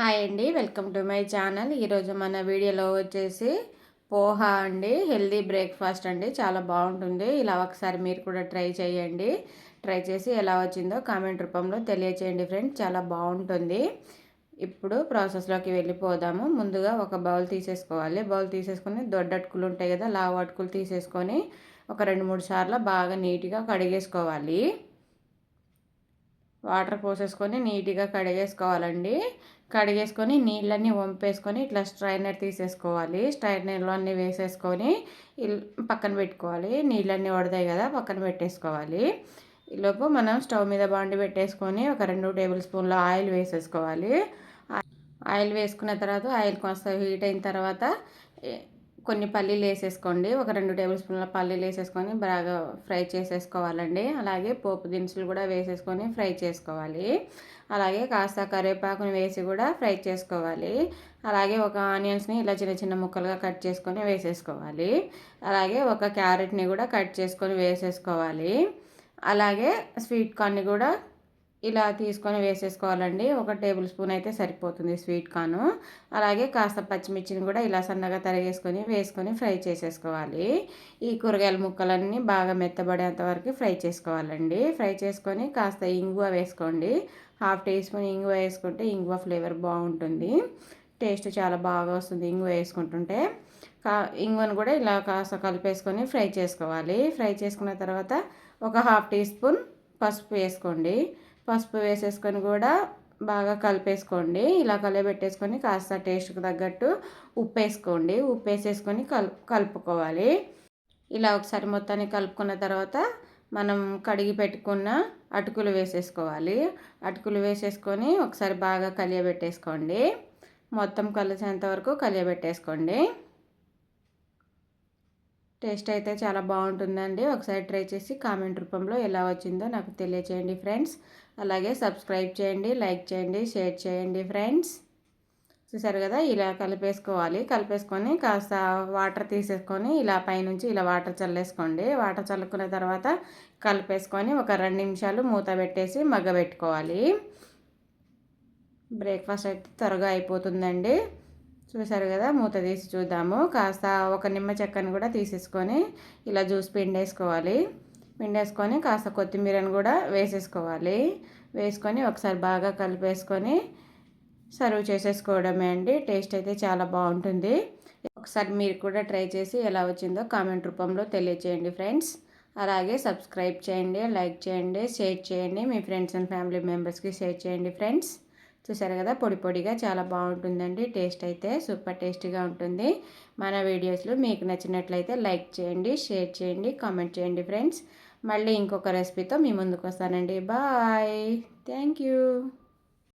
Hi అండి welcome to my channel. ఈరోజు మన వీడియోలో వచ్చేసి పోహా అండి హెల్దీ బ్రేక్ఫాస్ట్ అండి చాలా బాగుంటుంది. ఇలా ఒకసారి మీరు కూడా ట్రై చేయండి. ట్రై చేసి ఎలా వచ్చిందో కామెంట్ రూపంలో తెలియచేయండి ఫ్రెండ్స్ చాలా బాగుంటుంది. ఇప్పుడు ప్రాసెస్లోకి వెళ్ళిపోదాము. ముందుగా ఒక బౌల్ తీసేసుకోవాలి. బౌల్ తీసేసుకొని దొడ్డటుకులు ఉంటాయి కదా లావు అటుకులు తీసేసుకొని ఒక రెండు మూడు సార్లు బాగా నీట్గా కడిగేసుకోవాలి. వాటర్ పోసేసుకొని నీట్గా కడిగేసుకోవాలండి. కడిగేసుకొని నీళ్ళన్నీ వంపేసుకొని ఇట్లా స్ట్రైనర్ తీసేసుకోవాలి. స్ట్రైనర్లో అన్నీ వేసేసుకొని పక్కన పెట్టుకోవాలి. నీళ్ళన్నీ వడతాయి కదా పక్కన పెట్టేసుకోవాలి. ఈలోపు మనం స్టవ్ మీద బాండి పెట్టేసుకొని ఒక రెండు టేబుల్ స్పూన్ల ఆయిల్ వేసేసుకోవాలి. ఆయిల్ వేసుకున్న తర్వాత ఆయిల్ కొంత హీట్ అయిన తర్వాత కొన్ని పల్లీలు వేసేసుకోండి. ఒక రెండు టేబుల్ స్పూన్ల పల్లీలు వేసేసుకొని బాగా ఫ్రై చేసేసుకోవాలండి. అలాగే పోపు దినుసులు కూడా వేసేసుకొని ఫ్రై చేసుకోవాలి. అలాగే కాస్త కరివేపాకుని వేసి కూడా ఫ్రై చేసుకోవాలి. అలాగే ఒక ఆనియన్స్ని ఇలా చిన్న చిన్న ముక్కలుగా కట్ చేసుకొని వేసేసుకోవాలి. అలాగే ఒక క్యారెట్ని కూడా కట్ చేసుకొని వేసేసుకోవాలి. అలాగే స్వీట్ కార్న్ని కూడా ఇలా తీసుకొని వేసేసుకోవాలండి. ఒక టేబుల్ స్పూన్ అయితే సరిపోతుంది స్వీట్ కార్న్ అలాగే కాస్త పచ్చిమిర్చిని కూడా ఇలా సన్నగా తరిగేసుకొని వేసుకొని ఫ్రై చేసేసుకోవాలి. ఈ కూరగాయల ముక్కలన్నీ బాగా మెత్తబడేంత వరకు ఫ్రై చేసుకోవాలండి. ఫ్రై చేసుకొని కాస్త ఇంగువ వేసుకోండి. హాఫ్ టీ స్పూన్ ఇంగువ వేసుకుంటే ఇంగువ ఫ్లేవర్ బాగుంటుంది. టేస్ట్ చాలా బాగా వస్తుంది ఇంగువ వేసుకుంటుంటే. కా ఇంగువను కూడా ఇలా కాస్త కలిపేసుకొని ఫ్రై చేసుకోవాలి. ఫ్రై చేసుకున్న తర్వాత ఒక హాఫ్ టీ స్పూన్ పసుపు వేసుకోండి. పసుపు వేసేసుకొని కూడా బాగా కలిపేసుకోండి. ఇలా కలిపెట్టేసుకొని కాస్త టేస్ట్కి తగ్గట్టు ఉప్పు వేసుకోండి ఉప్పు వేసేసుకొని కలు కలుపుకోవాలి. ఇలా ఒకసారి మొత్తాన్ని కలుపుకున్న తర్వాత మనం కడిగి పెట్టుకున్న అటుకులు వేసేసుకోవాలి. అటుకులు వేసేసుకొని ఒకసారి బాగా కలియబెట్టేసుకోండి. మొత్తం కలిసేంత వరకు కలియబెట్టేసుకోండి. టేస్ట్ అయితే చాలా బాగుంటుందండి. ఒకసారి ట్రై చేసి కామెంట్ రూపంలో ఎలా వచ్చిందో నాకు తెలియచేయండి ఫ్రెండ్స్. అలాగే సబ్స్క్రైబ్ చేయండి లైక్ చేయండి షేర్ చేయండి ఫ్రెండ్స్. చూసారు కదా ఇలా కలిపేసుకోవాలి. కలిపేసుకొని కాస్త వాటర్ తీసేసుకొని ఇలా పైనుంచి ఇలా వాటర్ చల్లేసుకోండి. వాటర్ చల్లుకున్న తర్వాత కలిపేసుకొని ఒక రెండు నిమిషాలు మూత పెట్టేసి మగ్గబెట్టుకోవాలి. బ్రేక్ఫాస్ట్ అయితే త్వరగా అయిపోతుందండి. చూసారు కదా మూత తీసి చూద్దాము. కాస్త ఒక నిమ్మ చెక్కను కూడా తీసేసుకొని ఇలా జ్యూస్ పిండేసుకోవాలి. పిండేసుకొని కాస్త కొత్తిమీరను కూడా వేసేసుకోవాలి. వేసుకొని ఒకసారి బాగా కలిపేసుకొని సర్వ్ చేసేసుకోవడమే అండి. టేస్ట్ అయితే చాలా బాగుంటుంది. ఒకసారి మీరు కూడా ట్రై చేసి ఎలా వచ్చిందో కామెంట్ రూపంలో తెలియచేయండి ఫ్రెండ్స్. అలాగే సబ్స్క్రైబ్ చేయండి లైక్ చేయండి షేర్ చేయండి. మీ ఫ్రెండ్స్ అండ్ ఫ్యామిలీ మెంబర్స్కి షేర్ చేయండి ఫ్రెండ్స్. చూసారు కదా? పొడి పొడిగా చాలా బాగుంటుందండి. టేస్ట్ అయితే సూపర్ టేస్టీగా ఉంటుంది. మన వీడియోస్లో మీకు నచ్చినట్లయితే లైక్ చేయండి షేర్ చేయండి కామెంట్ చేయండి ఫ్రెండ్స్. మళ్ళీ ఇంకొక రెసిపీతో మీ ముందుకు వస్తానండి. బాయ్. Thank you.